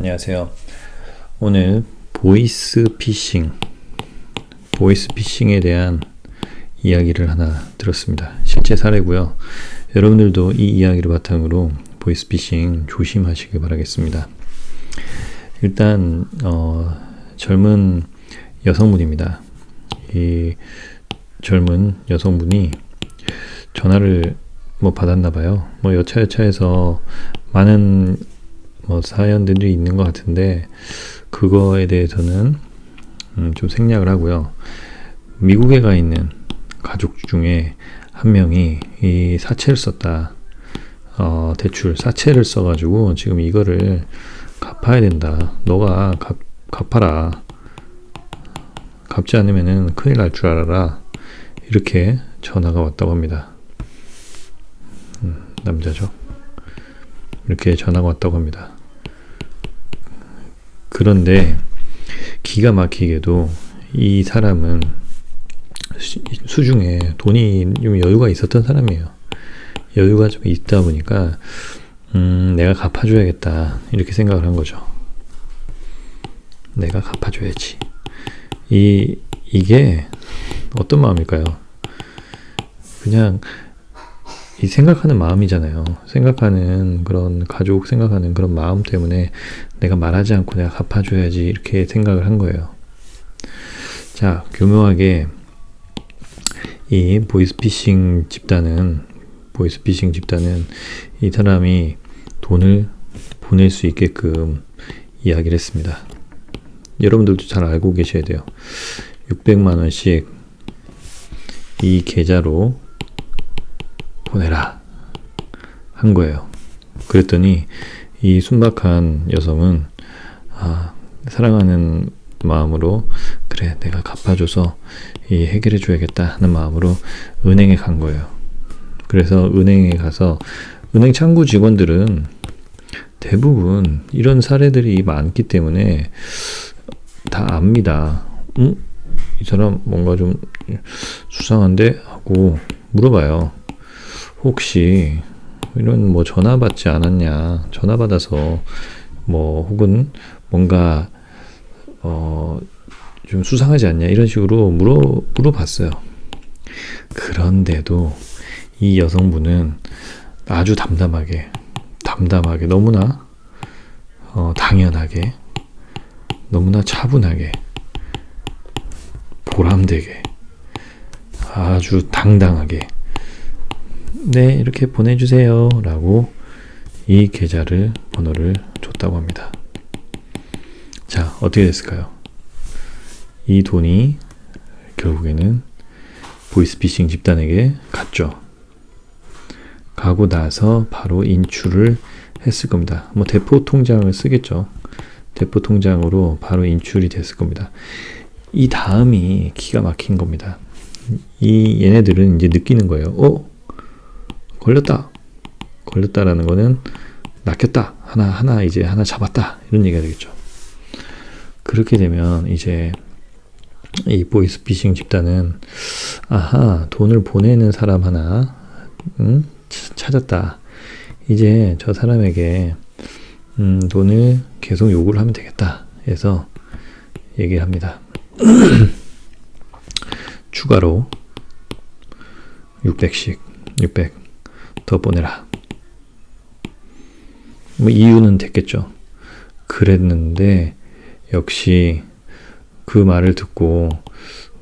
안녕하세요. 오늘 보이스 피싱, 보이스 피싱에 대한 이야기를 하나 들었습니다. 실제 사례고요. 여러분들도 이 이야기를 바탕으로 보이스 피싱 조심하시길 바라겠습니다. 일단 어, 젊은 여성분입니다. 이 젊은 여성분이 전화를 뭐 받았나 봐요. 뭐 여차여차해서 많은 뭐 사연들이 있는 것 같은데 그거에 대해서는 음, 좀 생략을 하고요. 미국에 가 있는 가족 중에 한 명이 이 사채를 썼다. 어, 대출 사채를 써가지고 지금 이거를 갚아야 된다. 너가 갚, 갚아라. 갚지 않으면은 큰일 날 줄 알아라. 이렇게 전화가 왔다고 합니다. 음, 남자죠. 이렇게 전화가 왔다고 합니다. 그런데 기가 막히게도 이 사람은 수중에 돈이 좀 여유가 있었던 사람이에요. 여유가 좀 있다 보니까 음, 내가 갚아줘야겠다 이렇게 생각을 한 거죠. 내가 갚아줘야지. 이 이게 어떤 마음일까요? 그냥 이 생각하는 마음이잖아요. 생각하는 그런 가족 생각하는 그런 마음 때문에 내가 말하지 않고 내가 갚아줘야지 이렇게 생각을 한 거예요. 자, 교묘하게 이 보이스피싱 집단은 보이스피싱 집단은 이 사람이 돈을 보낼 수 있게끔 이야기를 했습니다. 여러분들도 잘 알고 계셔야 돼요. 600만 원씩 이 계좌로 보내라 한 거예요. 그랬더니 이 순박한 여성은 아, 사랑하는 마음으로 그래 내가 갚아줘서 이 해결해 줘야겠다 하는 마음으로 은행에 간 거예요. 그래서 은행에 가서 은행 창구 직원들은 대부분 이런 사례들이 많기 때문에 다 압니다. 음? 이 사람 뭔가 좀 수상한데 하고 물어봐요. 혹시 이런 뭐 전화 받지 않았냐 전화 받아서 뭐 혹은 뭔가 어 좀 수상하지 않냐 이런 식으로 물어 물어봤어요. 그런데도 이 여성분은 아주 담담하게 담담하게 너무나 어, 당연하게 너무나 차분하게 보람되게 아주 당당하게 네, 이렇게 보내주세요. 라고 이 계좌를 번호를 줬다고 합니다. 자, 어떻게 됐을까요? 이 돈이 결국에는 보이스피싱 집단에게 갔죠. 가고 나서 바로 인출을 했을 겁니다. 뭐 대포 통장을 쓰겠죠. 대포 통장으로 바로 인출이 됐을 겁니다. 이 다음이 기가 막힌 겁니다. 이 얘네들은 이제 느끼는 거예요. 어? 걸렸다. 걸렸다라는 거는 낚였다. 하나, 하나, 이제 하나 잡았다. 이런 얘기가 되겠죠. 그렇게 되면 이제 이 보이스 피싱 집단은 아하, 돈을 보내는 사람 하나, 음, 찾았다. 이제 저 사람에게 음, 돈을 계속 요구를 하면 되겠다. 해서 얘기를 합니다. 추가로 600씩, 600. 더 보내라. 뭐 이유는 됐겠죠. 그랬는데 역시 그 말을 듣고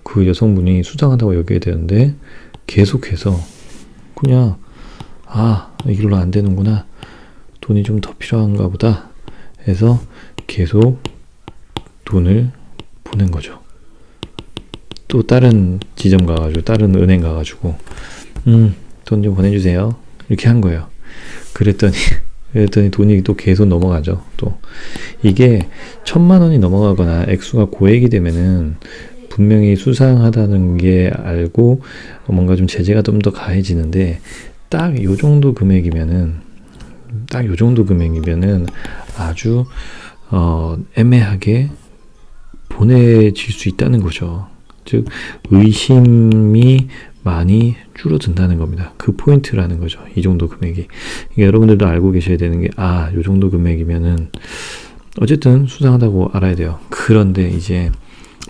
그 여성분이 수상하다고 여겨야 되는데 계속해서 그냥 아 이걸로 안 되는구나 돈이 좀 더 필요한가 보다 해서 계속 돈을 보낸 거죠. 또 다른 지점 가가지고 다른 은행 가가지고 음 돈 좀 보내주세요. 이렇게 한 거예요. 그랬더니 그랬더니 돈이 또 계속 넘어가죠. 또 이게 천만 원이 넘어가거나 액수가 고액이 되면은 분명히 수상하다는 게 알고 뭔가 좀 제재가 좀 더 가해지는데 딱 요 정도 금액이면은 딱 요 정도 금액이면은 아주 어 애매하게 보내질 수 있다는 거죠. 즉 의심이 많이 줄어든다는 겁니다. 그 포인트라는 거죠. 이 정도 금액이. 그러니까 여러분들도 알고 계셔야 되는 게, 아, 요 정도 금액이면은, 어쨌든 수상하다고 알아야 돼요. 그런데 이제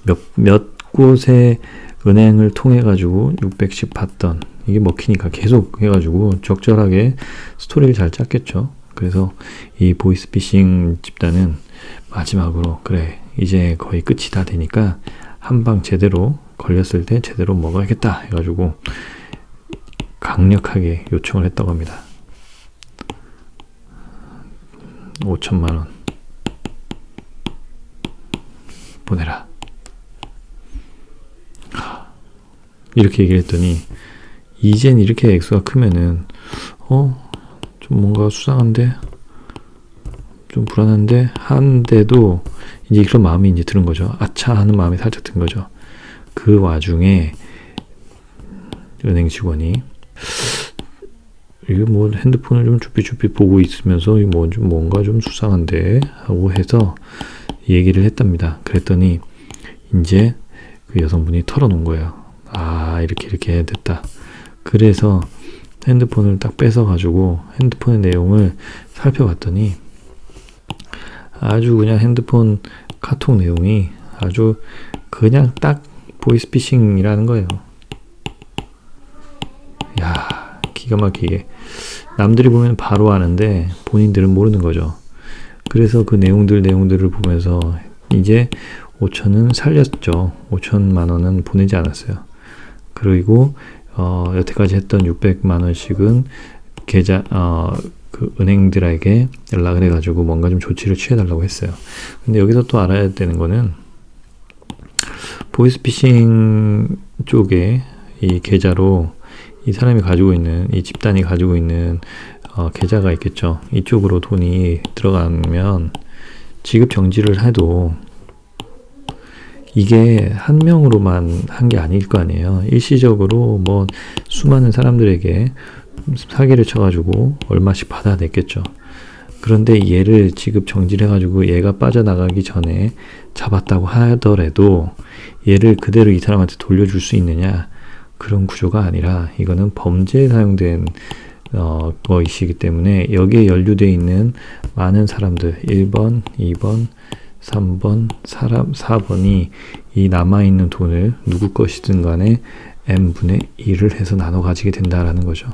몇, 몇 곳의 은행을 통해 가지고 600씩 받던 이게 먹히니까 계속 해가지고 적절하게 스토리를 잘 짰겠죠. 그래서 이 보이스피싱 집단은 마지막으로 그래 이제 거의 끝이 다 되니까 한 방 제대로 걸렸을 때 제대로 먹어야겠다 해가지고 강력하게 요청을 했다고 합니다. 5천만 원 보내라. 이렇게 얘기를 했더니 이젠 이렇게 액수가 크면은 어 좀 뭔가 수상한데 좀 불안한데 한데도 이제 그런 마음이 이제 드는 거죠. 아차 하는 마음이 살짝 든 거죠. 그 와중에 은행 직원이 이거 뭐 핸드폰을 좀 쭈삐쭈삐 보고 있으면서 뭐 좀 뭔가 좀 수상한데 하고 해서 얘기를 했답니다. 그랬더니 이제 그 여성분이 털어놓은 거예요. 아 이렇게 이렇게 됐다. 그래서 핸드폰을 딱 뺏어 가지고 핸드폰의 내용을 살펴봤더니 아주 그냥 핸드폰 카톡 내용이 아주 그냥 딱 보이스피싱이라는 거예요. 야 기가 막히게 남들이 보면 바로 아는데 본인들은 모르는 거죠. 그래서 그 내용들 내용들을 보면서 이제 5천은 살렸죠. 5천만 원은 보내지 않았어요. 그리고 어, 여태까지 했던 600만 원씩은 계좌 어, 그 은행들에게 연락을 해가지고 뭔가 좀 조치를 취해달라고 했어요. 근데 여기서 또 알아야 되는 거는 보이스피싱 쪽에 이 계좌로 이 사람이 가지고 있는 이 집단이 가지고 있는 어, 계좌가 있겠죠. 이쪽으로 돈이 들어가면 지급 정지를 해도 이게 한 명으로만 한 게 아닐 거 아니에요. 일시적으로 뭐 수많은 사람들에게 사기를 쳐가지고 얼마씩 받아냈겠죠. 그런데 얘를 지급 정지를 해가지고 얘가 빠져나가기 전에 잡았다고 하더라도 얘를 그대로 이 사람한테 돌려줄 수 있느냐 그런 구조가 아니라 이거는 범죄에 사용된 어, 것이기 때문에 여기에 연루되어 있는 많은 사람들 1번, 2번, 3번, 사람 4번이 이 남아있는 돈을 누구 것이든 간에 n분의 1을 해서 나눠 가지게 된다라는 거죠.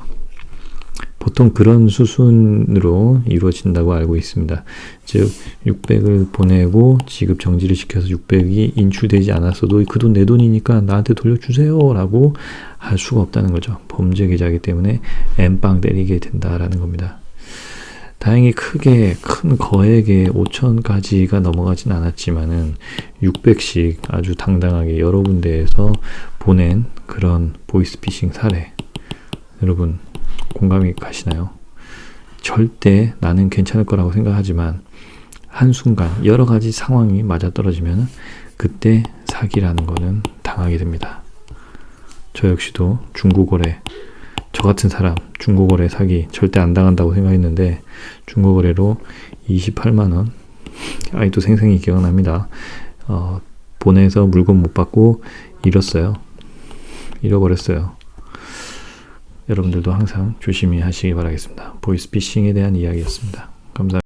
보통 그런 수순으로 이루어진다고 알고 있습니다. 즉 600을 보내고 지급 정지를 시켜서 600이 인출되지 않았어도 그 돈 내 돈이니까 나한테 돌려주세요라고 할 수가 없다는 거죠. 범죄 계좌이기 때문에 N빵 때리게 된다라는 겁니다. 다행히 크게 큰 거액의 5천까지가 넘어가진 않았지만은 600씩 아주 당당하게 여러 군데에서 보낸 그런 보이스피싱 사례 여러분 공감이 가시나요? 절대 나는 괜찮을 거라고 생각하지만 한순간 여러 가지 상황이 맞아떨어지면 그때 사기라는 거는 당하게 됩니다. 저 역시도 중고거래 저 같은 사람 중고거래 사기 절대 안 당한다고 생각했는데 중고거래로 28만원 아이도 생생히 기억납니다. 어, 보내서 물건 못 받고 잃었어요. 잃어버렸어요. 여러분들도 항상 조심히 하시기 바라겠습니다. 보이스피싱에 대한 이야기였습니다. 감사합니다.